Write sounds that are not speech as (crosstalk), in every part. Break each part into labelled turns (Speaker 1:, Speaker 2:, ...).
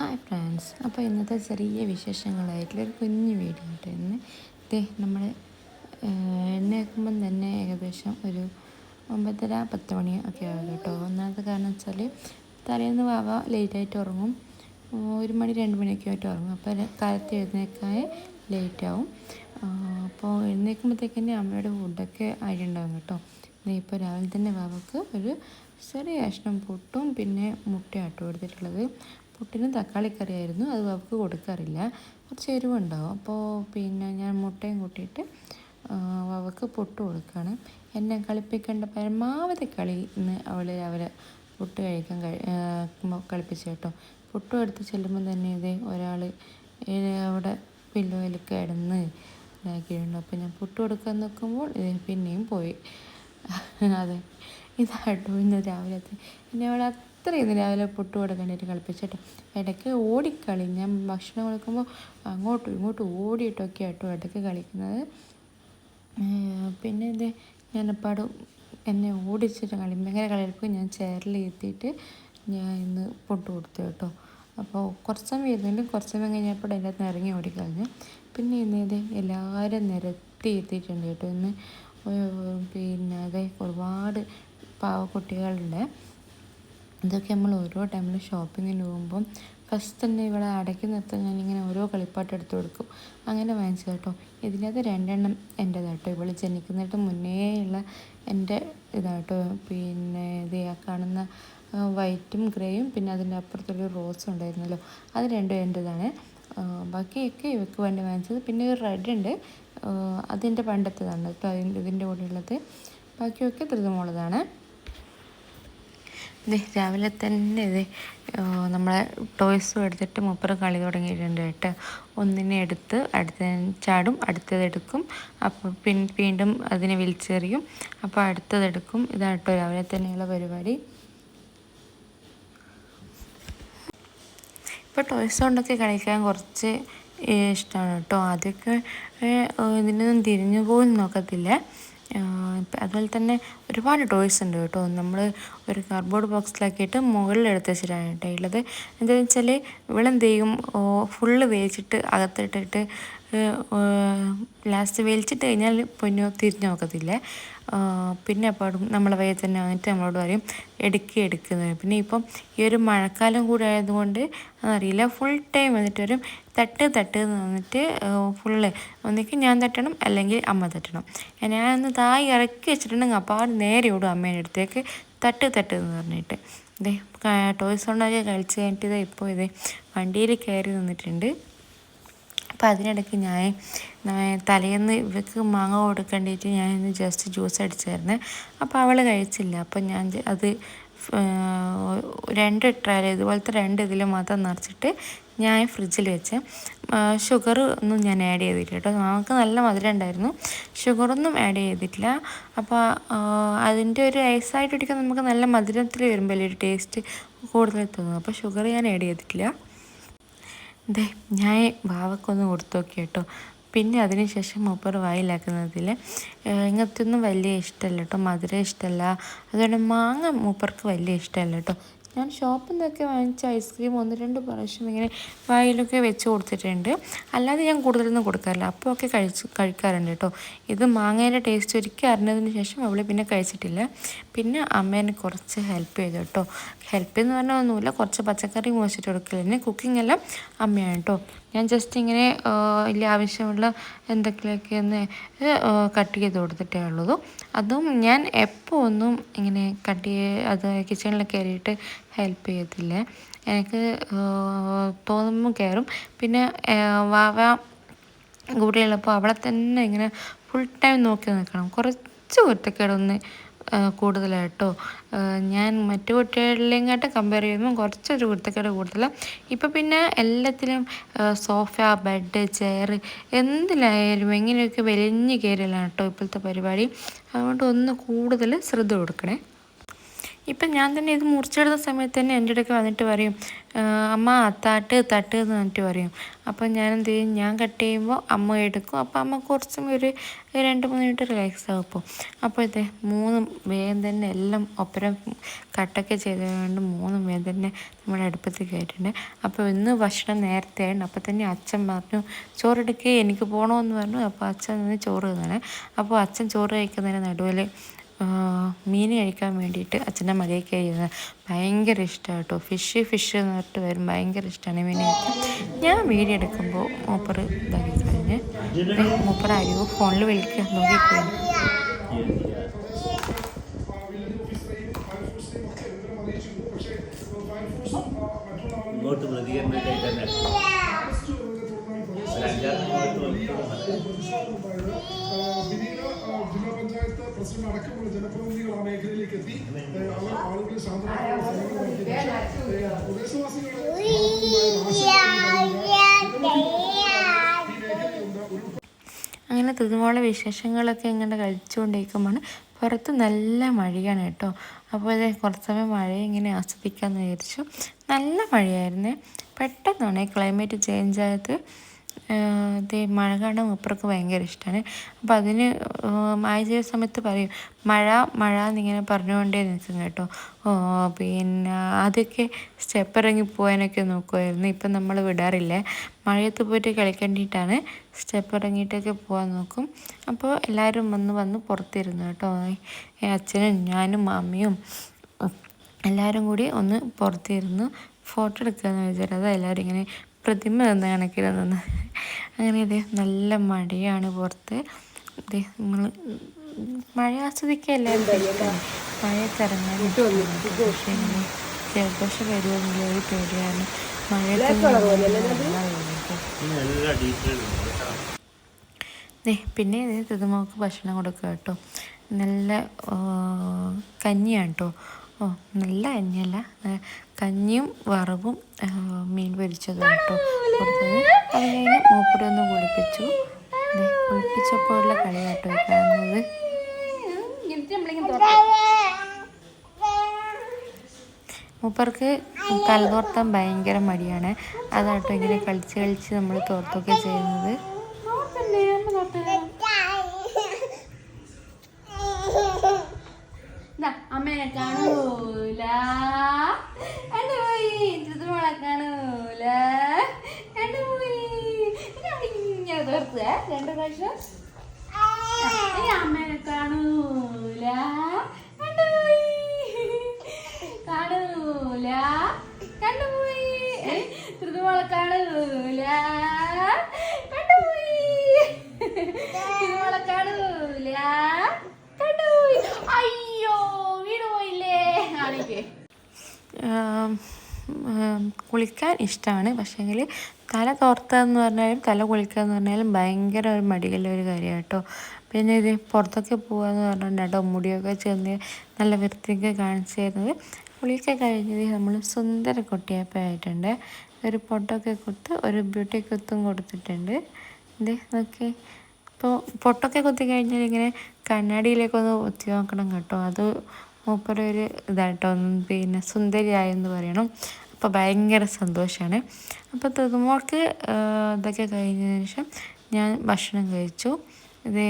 Speaker 1: Hi friends അപ്പോൾ ഇന്നത്തെ ചെറിയ വിശേഷങ്ങളായിട്ടുള്ള ഒരു കുഞ്ഞു വീഡിയോ ആയിട്ട് ഇന്ന് ദേ നമ്മൾ എണ്ണ വെക്കുമ്പം തന്നെ ഏകദേശം ഒരു ഒമ്പതര പത്ത് മണി ഒക്കെ ആകും കേട്ടോ. ഒന്നാമത്തെ കാരണം വെച്ചാൽ തലേന്ന് വാവ ലേറ്റായിട്ട് ഉറങ്ങും. ഒരു മണി രണ്ട് മണിയൊക്കെ ആയിട്ട് ഉറങ്ങും. അപ്പോൾ കാലത്ത് എഴുന്നേക്കാൻ ലേറ്റ് ആവും. അപ്പോൾ എഴുന്നേൽക്കുമ്പോഴത്തേക്ക് തന്നെ അമ്മയുടെ ഫുഡൊക്കെ ആയിട്ടുണ്ടാകും കേട്ടോ. ഇപ്പോൾ രാവിലെ തന്നെ വാവക്ക് ഒരു ചെറിയ കഷ്ണം പൊട്ടും പിന്നെ മുട്ടയാട്ടോ എടുത്തിട്ടുള്ളത്. പുട്ടിന് തക്കാളിക്കറിയായിരുന്നു. അത് അവൾക്ക് കൊടുക്കാറില്ല. കുറച്ച് എരിവുണ്ടാവും. അപ്പോൾ പിന്നെ ഞാൻ മുട്ടയും കൂട്ടിയിട്ട് അവൾക്ക് പുട്ട് കൊടുക്കുകയാണ് എന്നെ കളിപ്പിക്കേണ്ട പരമാവധി കളി ഇന്ന് അവൾ രാവിലെ പുട്ട് കഴിക്കാൻ കഴി കളിപ്പിച്ചു കേട്ടോ. പുട്ടും എടുത്ത് ചെല്ലുമ്പോൾ തന്നെ ഇതേ ഒരാൾ അവിടെ പില്ലോയിൽ കിടന്ന് ഇതാക്കിയിട്ടുണ്ട്. അപ്പോൾ ഞാൻ പുട്ട് കൊടുക്കാൻ നോക്കുമ്പോൾ പിന്നെയും പോയി. (laughs) അതെ. ഇതാട്ടോ ഇന്ന് രാവിലത്തെ എന്നെ അവൾ അത്ര ഇന്ന് രാവിലെ പൊട്ട് കൊടുക്കേണ്ടിയിട്ട് കളിപ്പിച്ചിട്ട്. ഇടയ്ക്ക് ഓടിക്കളി. ഞാൻ ഭക്ഷണം കൊടുക്കുമ്പോൾ അങ്ങോട്ടും ഇങ്ങോട്ടും ഓടിയിട്ടൊക്കെ ആട്ടോ ഇടയ്ക്ക് കളിക്കുന്നത്. പിന്നെ ഇത് ഞാനപ്പാട് എന്നെ ഓടിച്ചിട്ട് കളി. ഭയങ്കര കളിയപ്പോൾ ഞാൻ ചെയറിൽ ഞാൻ ഇന്ന് പൊട്ട് കൊടുത്തു കേട്ടോ. അപ്പോൾ കുറച്ച് സമയം ഇരുന്നെങ്കിലും കുറച്ച് സമയം കഴിഞ്ഞപ്പോൾ അതിന്റെ അകത്ത് ഇറങ്ങി ഓടിക്കളഞ്ഞു. പിന്നെ ഇന്ന് ഇത് എല്ലാവരും നിരത്തി എത്തിയിട്ടുണ്ട് കേട്ടോ. ഇന്ന് പിന്നെ അതെ ഒരുപാട് പാവക്കുട്ടികളുണ്ട് ഇതൊക്കെ നമ്മൾ ഓരോ ടൈമിൽ ഷോപ്പിങ്ങിന് പോകുമ്പം ഫസ്റ്റ് തന്നെ ഇവിടെ അടക്കി നിർത്താൻ ഞാനിങ്ങനെ ഓരോ കളിപ്പാട്ട് എടുത്തു കൊടുക്കും. അങ്ങനെ വാങ്ങിച്ചു കേട്ടോ ഇതിനകത്ത് രണ്ടെണ്ണം എന്റെതാട്ടോ ഇവൾ ജനിക്കുന്നിട്ട് മുന്നേയുള്ള എന്റെ ഇതാട്ടോ പിന്നെ ഇത് കാണുന്ന വൈറ്റും ഗ്രേയും പിന്നെ അതിന്റെ അപ്പുറത്തൊരു റോസ് ഉണ്ടായിരുന്നല്ലോ. അത് രണ്ടും എന്റെതാണ് ബാക്കിയൊക്കെ ഇവക്ക് വേണ്ടി വാങ്ങിച്ചത്. പിന്നെ ഒരു റെഡ് ഉണ്ട്. അതിന്റെ പണ്ടത്തേതാണ് കേട്ടോ അതിന്റെ ഇതിന്റെ കൂടെയുള്ളത് ബാക്കിയൊക്കെ ധൃതമുള്ളതാണ് ഇത് രാവിലെ തന്നെ ഇത് നമ്മളെ ടോയ്സും എടുത്തിട്ട് മുപ്പറ് കളി തുടങ്ങിയിട്ടുണ്ട് കേട്ടോ. ഒന്നിനെ എടുത്ത് അടുത്ത ചാടും അടുത്തതെടുക്കും അപ്പോൾ പിൻ വീണ്ടും അതിനെ വിളിച്ചെറിയും. അപ്പോൾ അടുത്തതെടുക്കും ഇതാണ് കേട്ടോ രാവിലെ തന്നെയുള്ള പരിപാടി. ഇപ്പോൾ ടോയ്സ് കൊണ്ടൊക്കെ കളിക്കാൻ കുറച്ച് ഇഷ്ടമാണ് കേട്ടോ. ആദ്യമൊക്കെ ഇതിനൊന്നും തിരിഞ്ഞു പോലും നോക്കത്തില്ല. അതുപോലെ തന്നെ ഒരുപാട് ടോയ്സ് ഉണ്ട് കേട്ടോ. നമ്മൾ ഒരു കാർഡ്ബോർഡ് ബോക്സിലാക്കിയിട്ട് മുകളിൽ എടുത്ത് വെച്ചിട്ടാണ് കേട്ടോ ഉള്ളത് എന്താണെന്ന് വെച്ചാൽ ഇവളെന്ത് ചെയ്യും? ഫുള്ള് വേവിച്ചിട്ട് അകത്തിട്ടിട്ട് ലാസ്റ്റ് വലിച്ചിട്ട് കഴിഞ്ഞാൽ പൊന്നു തിരിഞ്ഞു നോക്കത്തില്ലേ. പിന്നെ അപ്പാടും നമ്മളെ വയ്യ തന്നെ വന്നിട്ട് നമ്മളോട് പറയും എടുക്കി എടുക്കുന്നത് പിന്നെ ഇപ്പം ഈ ഒരു മഴക്കാലം കൂടെ ആയതുകൊണ്ട് അതറിയില്ല. ഫുൾ ടൈം വന്നിട്ട് വരും. തട്ട് തട്ട് എന്ന് വന്നിട്ട് ഫുള്ള് ഒന്നിക്ക് ഞാൻ തട്ടണം അല്ലെങ്കിൽ അമ്മ തട്ടണം. ഞാനൊന്ന് തായി ഇറക്കി വെച്ചിട്ടുണ്ടെങ്കിൽ അപ്പാട് നേരെ ഓടും അമ്മേന്റെ അടുത്തേക്ക്. തട്ട് തട്ട് എന്ന് പറഞ്ഞിട്ട്. ഇതേ ടോയ്സ് ഉണ്ടാക്കി കളിച്ച് കഴിഞ്ഞിട്ട് ഇതേ ഇപ്പോൾ ഇതേ വണ്ടിയിൽ കയറി നിന്നിട്ടുണ്ട്. അപ്പം അതിനിടയ്ക്ക് ഞാൻ തലേന്ന് ഇവക്ക് മാങ്ങ കൊടുക്കേണ്ടിയിട്ട് ഞാൻ ജസ്റ്റ് ജ്യൂസ് അടിച്ചായിരുന്നു. അപ്പോൾ അവൾ കഴിച്ചില്ല. അപ്പം ഞാൻ അത് രണ്ട് ട്രയൽ ഇതുപോലത്തെ രണ്ട് ഇതിൽ മാത്രം നിറച്ചിട്ട് ഞാൻ ഫ്രിഡ്ജിൽ വെച്ച് ഷുഗർ ഒന്നും ഞാൻ ആഡ് ചെയ്തിട്ടില്ല കേട്ടോ. നമുക്ക് നല്ല മധുരം ഉണ്ടായിരുന്നു. ഷുഗറൊന്നും ആഡ് ചെയ്തിട്ടില്ല. അപ്പോൾ അതിന്റെ ഒരു ഐസായിട്ട് ഇടിക്കാൻ നമുക്ക് നല്ല മധുരത്തിൽ വരുമ്പോൾ ഒരു ടേസ്റ്റ് കൂടുതൽ തോന്നും അപ്പോൾ ഷുഗർ ഞാൻ ആഡ് ചെയ്തിട്ടില്ല. ദേ ഞാൻ വാവക്കൊന്ന് കൊടുത്തു നോക്കി കേട്ടോ പിന്നെ അതിനുശേഷം മൂപ്പർ വായിലാക്കുന്നതിൽ ഇങ്ങനത്തെ ഒന്നും വലിയ ഇഷ്ടമല്ല കേട്ടോ. മധുരം ഇഷ്ടമല്ല. അതുകൊണ്ട് മാങ്ങ മൂപ്പർക്ക് വലിയ ഇഷ്ടമല്ല കേട്ടോ. ഞാൻ ഷോപ്പിൽ നിന്നൊക്കെ വാങ്ങിച്ച ഐസ്ക്രീം ഒന്ന് രണ്ട് പ്രാവശ്യം ഇങ്ങനെ വായിലൊക്കെ വെച്ച് കൊടുത്തിട്ടുണ്ട്. അല്ലാതെ ഞാൻ കൂടുതലൊന്നും കൊടുക്കാറില്ല. അപ്പോൾ ഒക്കെ കഴിച്ച് കഴിക്കാറുണ്ട് കേട്ടോ ഇത് മാങ്ങേന്റെ ടേസ്റ്റ് ഒരിക്കൽ അറിഞ്ഞതിന് ശേഷം അവൾ പിന്നെ കഴിച്ചിട്ടില്ല. പിന്നെ അമ്മേനെ കുറച്ച് ഹെൽപ്പ് ചെയ്തു കേട്ടോ ഹെൽപ്പ് എന്ന് പറഞ്ഞാൽ ഒന്നുമില്ല. കുറച്ച് പച്ചക്കറി മുറിച്ചിട്ട് പിന്നെ കുക്കിംഗ് എല്ലാം അമ്മയാണ് കേട്ടോ ഞാൻ ജസ്റ്റ് ഇങ്ങനെ വലിയ ആവശ്യമുള്ള എന്തൊക്കെയൊക്കെ ഒന്ന് കട്ട് ചെയ്ത് കൊടുത്തിട്ടേ ഉള്ളൂ. അതും ഞാൻ എപ്പോൾ ഒന്നും ഇങ്ങനെ കട്ട് ചെയ്ത് അത് കിച്ചണിൽ കയറിയിട്ട് ഹെൽപ്പ് ചെയ്യത്തില്ല? എനിക്ക് തോന്നുമ്പോൾ കയറും പിന്നെ വാവ കൂടെയുള്ളപ്പോൾ അവളെ തന്നെ ഇങ്ങനെ ഫുൾ ടൈം നോക്കി നിൽക്കണം കുറച്ച് ഒറ്റക്കേടൊന്ന് കൂടുതലായിട്ടോ. ഞാൻ മറ്റു കുട്ടികളിലേക്കാട്ട് കമ്പയർ ചെയ്യുമ്പോൾ കുറച്ചൊരു കുരുത്തക്കേട് കൂടുതലാണ് ഇപ്പം പിന്നെ എല്ലാത്തിലും സോഫ ബെഡ് ചെയർ എന്തിലായാലും എങ്ങനെയൊക്കെ വലിഞ്ഞ് കയറലാണ് കേട്ടോ ഇപ്പോഴത്തെ പരിപാടി. അതുകൊണ്ട് ഒന്ന് കൂടുതൽ ശ്രദ്ധ കൊടുക്കണേ. ഇപ്പം ഞാൻ തന്നെ ഇത് മുറിച്ചെടുത്ത സമയത്ത് തന്നെ എന്റെ അടുക്ക് വന്നിട്ട് പറയും അമ്മ തട്ട് തട്ട് എന്ന് പറഞ്ഞിട്ട് പറയും. അപ്പം ഞാൻ എന്ത് ചെയ്യും? ഞാൻ കട്ട് ചെയ്യുമ്പോൾ അമ്മ എടുക്കും. അപ്പോൾ അമ്മ കുറച്ചും ഒരു രണ്ട് മൂന്ന് മിനിറ്റ് റിലാക്സ് ആകും അപ്പോൾ അപ്പോൾ ഇതേ മൂന്നും വേഗം തന്നെ എല്ലാം ഒപ്പരം കട്ടൊക്കെ ചെയ്തുകൊണ്ട് മൂന്നും വേഗം തന്നെ നമ്മുടെ അടുപ്പത്ത് കയറ്റിട്ടുണ്ട് അപ്പോൾ ഇന്ന് ഭക്ഷണം നേരത്തെ ആയിരുന്നു അപ്പോൾ തന്നെ അച്ഛൻ പറഞ്ഞു ചോറെടുക്കുക എനിക്ക് പോകണമെന്ന് പറഞ്ഞു. അപ്പോൾ അച്ഛൻ നിന്ന് ചോറ് തിന്നണേ. അപ്പോൾ അച്ഛൻ ചോറ് കഴിക്കുന്നതിന് നടുവിൽ മീൻ കഴിക്കാൻ വേണ്ടിയിട്ട് അച്ഛന്റെ മടിയൊക്കെ ചെയ്യുന്നത് ഭയങ്കര ഇഷ്ടമാണ് കേട്ടോ ഫിഷ് ഫിഷ് എന്ന് പറഞ്ഞിട്ട് വരും. ഭയങ്കര ഇഷ്ടമാണ് മീൻ ഞാൻ വീഡിയോ എടുക്കുമ്പോൾ മൂപ്പർ ഇതാക്കി കഴിഞ്ഞ് മൂപ്പർ ആരോ ഫോണിൽ വിളിക്കാൻ നോക്കിക്കഴിഞ്ഞു
Speaker 2: ഇങ്ങോട്ട് പ്രതികരണമായിട്ട്
Speaker 3: ജില്ലാ പഞ്ചായത്ത് പ്രസിഡന്റ് അടക്കമുള്ള ജനപ്രതിനിധികൾ ആ മേഖലയിലേക്ക് എത്തി. ആളുകൾ ഏഹ് പ്രദേശവാസികളുടെ
Speaker 1: അങ്ങനെ തുതുമോളെ വിശേഷങ്ങളൊക്കെ ഇങ്ങനെ കഴിച്ചുകൊണ്ടിരിക്കുമ്പോൾ പുറത്ത് നല്ല മഴയാണ് കേട്ടോ. അപ്പോൾ കുറച്ച് സമയം മഴ ഇങ്ങനെ ആസ്വദിക്കാമെന്ന് വിചാരിച്ചു. നല്ല മഴയായിരുന്നേ. പെട്ടെന്നാണ് ക്ലൈമറ്റ് ചേഞ്ച് ആയത്. ഇത് മഴ കാണാൻ മൂപ്പർക്ക് ഭയങ്കര ഇഷ്ടമാണ് അപ്പം അതിന് മഴ ചെയ്ത സമയത്ത് പറയും മഴ മഴ എന്നിങ്ങനെ പറഞ്ഞുകൊണ്ടേ നിൽക്കും കേട്ടോ. ഓ പിന്നെ ആദ്യമൊക്കെ സ്റ്റെപ്പ് ഇറങ്ങി പോകാനൊക്കെ നോക്കുമായിരുന്നു ഇപ്പം നമ്മൾ വിടാറില്ലേ. മഴയത്ത് പോയിട്ട് കളിക്കേണ്ടിയിട്ടാണ് സ്റ്റെപ്പ് ഇറങ്ങിയിട്ടൊക്കെ പോകാൻ നോക്കും. അപ്പോൾ എല്ലാവരും വന്ന് വന്ന് പുറത്തിരുന്നു കേട്ടോ. അച്ഛനും ഞാനും അമ്മയും എല്ലാവരും കൂടി ഒന്ന് പുറത്തിരുന്നു ഫോട്ടോ എടുക്കുക എന്ന് വിചാരിച്ചാൽ അതാ എല്ലാവരും ഇങ്ങനെ പ്രതിമ തന്ന കണക്കിൽ നിന്ന് അങ്ങനെ ഇതേ നല്ല മഴയാണ് പുറത്ത്. ഇതേ നമ്മൾ മഴ ആസ്വദിക്കല്ലേ. മഴയത്ത് ഇറങ്ങാൻ പക്ഷേ ഇങ്ങനെ ജലദോഷം വരുമെന്നുള്ള ഒരു പേടിയാണ്. മഴയത്ത്
Speaker 2: ഇനി നല്ല ഡീറ്റെയിൽ ഉണ്ട്
Speaker 1: ദേ പിന്നെ ഇത് തിരുമോക്ക് ഭക്ഷണം കൊടുക്കുക കേട്ടോ. നല്ല കഞ്ഞിയാണ് കേട്ടോ. ഓ നല്ല കഞ്ഞിയല്ല. കഞ്ഞിയും വറവും മീൻ പൊരിച്ചതും കേട്ടോ കൊടുത്തത്. അത് കഴിഞ്ഞ് മൂപ്പടി ഒന്ന് കുളിപ്പിച്ചു. കുളിപ്പിച്ചപ്പോഴുള്ള കളി കേട്ടോ കാണുന്നത്. മൂപ്പർക്ക് കലതോർത്താൻ ഭയങ്കര മടിയാണ്. അതാട്ടോ ഇങ്ങനെ കളിച്ച് കളിച്ച് നമ്മൾ തോർത്തൊക്കെ ചെയ്യുന്നത്. (laughs) അമ്മേനെ കാണൂല. കാണൂല. എന്റെ പോയി. ഇങ്ങനെ തോർത്തുക രണ്ടു പ്രാവശ്യം. അമ്മേനെ കാണൂല. എന്റെ പോയി. കാണൂല. കണ്ടുപോയി ഋതുമോളെ കാണൂല. കണ്ടുപോയി ഋതുമോളെ കാണൂല. കണ്ടുപോയി അയ്യോ വീട് പോയില്ലേ? കാണിക്കേ കുളിക്കാൻ ഇഷ്ടമാണ് പക്ഷേങ്കിൽ തല തോർത്തതെന്ന് പറഞ്ഞാലും തല കുളിക്കുക എന്ന് പറഞ്ഞാലും ഭയങ്കര ഒരു മടിയുള്ള ഒരു കാര്യമാണ് കേട്ടോ. പിന്നെ ഇത് പുറത്തൊക്കെ പോകാന്ന് പറഞ്ഞിട്ട് കേട്ടോ മുടിയൊക്കെ ചെന്ന് നല്ല വൃത്തിയൊക്കെ കാണിച്ചു തരുന്നത്. കുളിയൊക്കെ കഴിഞ്ഞത് നമ്മൾ സുന്ദര കുട്ടിയപ്പായിട്ടുണ്ട് ഒരു പൊട്ടൊക്കെ കൊടുത്ത് ഒരു ബ്യൂട്ടി കുത്തും കൊടുത്തിട്ടുണ്ട്. ഇത് നോക്കി ഇപ്പോൾ പൊട്ടൊക്കെ കുത്തി കഴിഞ്ഞാൽ ഇങ്ങനെ കണ്ണാടിയിലേക്കൊന്ന് ഒത്തി നോക്കണം കേട്ടോ. അത് മൂപ്പരൊരു ഇതായിട്ടോ പിന്നെ സുന്ദരിയായെന്ന് പറയണം. അപ്പോൾ ഭയങ്കര സന്തോഷമാണ് അപ്പോൾ തെതുമോൾക്ക് ഇതൊക്കെ കഴിഞ്ഞതിന് ശേഷം ഞാൻ ഭക്ഷണം കഴിച്ചു. ഇത്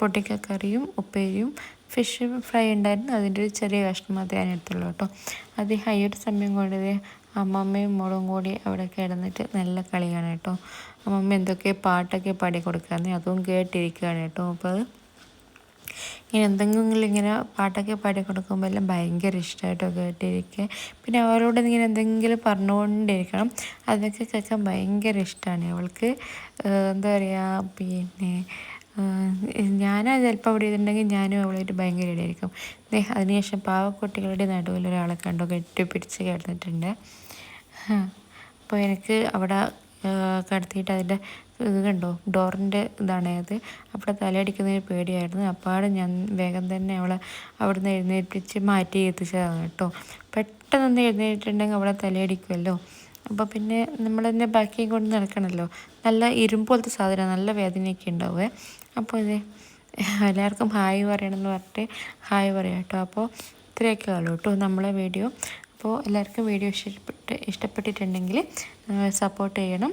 Speaker 1: പൊട്ടിക്കക്കറിയും ഉപ്പേരിയും ഫിഷ് ഫ്രൈ ഉണ്ടായിരുന്നു. അതിന്റെ ഒരു ചെറിയ കഷ്ണം മാത്രമേ ഞാൻ എടുത്തുള്ളൂ കേട്ടോ. അത് ഹൈയൊരു ഒരു സമയം കൊണ്ട് അമ്മമ്മയും മോളും കൂടി അവിടെ കിടന്നിട്ട് നല്ല കളിയാണ് കേട്ടോ. അമ്മമ്മ എന്തൊക്കെ പാട്ടൊക്കെ പാടി കൊടുക്കാന്ന് അതും കേട്ടിരിക്കുകയാണ് കേട്ടോ. അപ്പോൾ അത് ഇങ്ങനെ എന്തെങ്കിലും ഇങ്ങനെ പാട്ടൊക്കെ പാടി കൊടുക്കുമ്പോൾ എല്ലാം ഭയങ്കര ഇഷ്ടമായിട്ടോ കേട്ടിരിക്കുക പിന്നെ അവരോട് ഇങ്ങനെ എന്തെങ്കിലും പറഞ്ഞുകൊണ്ടിരിക്കണം അതൊക്കെ കേൾക്കാൻ ഭയങ്കര ഇഷ്ടമാണ് അവൾക്ക്. എന്താ പറയുക പിന്നെ ഞാൻ ചിലപ്പോൾ അവിടെ ഇരുന്നുണ്ടെങ്കിൽ ഞാനും അവളായിട്ട് ഭയങ്കര ഇടയായിരിക്കും. അതിനുശേഷം പാവക്കുട്ടികളുടെ നടുവിൽ ഒരാളെ കണ്ടു കെട്ടിപ്പിടിച്ച് കിടന്നിട്ടുണ്ട്. അപ്പോൾ എനിക്ക് അവിടെ കടത്തിയിട്ട് അതിന്റെ ഇത് കണ്ടോ? ഡോറിന്റെ ഇതാണ് അത് അവിടെ തലയടിക്കുന്നതിന് പേടിയായിരുന്നു. അപ്പാടെ ഞാൻ വേഗം തന്നെ അവളെ അവിടുന്ന് എഴുന്നേറ്റിച്ച് മാറ്റി എത്തിച്ചതാണ് കേട്ടോ. പെട്ടെന്നൊന്ന് എഴുന്നേറ്റിട്ടുണ്ടെങ്കിൽ അവളെ തലയടിക്കുമല്ലോ. അപ്പോൾ പിന്നെ നമ്മൾ തന്നെ ബാക്കിയും കൊണ്ട് നടക്കണമല്ലോ. നല്ല ഇരുമ്പ് പോലത്തെ സാധനം നല്ല വേദനയൊക്കെ ഉണ്ടാവുമേ അപ്പോൾ ഇതേ എല്ലാവർക്കും ഹായ് പറയണമെന്ന് പറഞ്ഞിട്ട് ഹായ് പറയാം കേട്ടോ. അപ്പോൾ ഇത്രയൊക്കെ ഉള്ളൂ കേട്ടോ നമ്മളെ വീഡിയോ. അപ്പോൾ എല്ലാവർക്കും വീഡിയോ ഇഷ്ടപ്പെട്ട് ഇഷ്ടപ്പെട്ടിട്ടുണ്ടെങ്കിൽ സപ്പോർട്ട് ചെയ്യണം.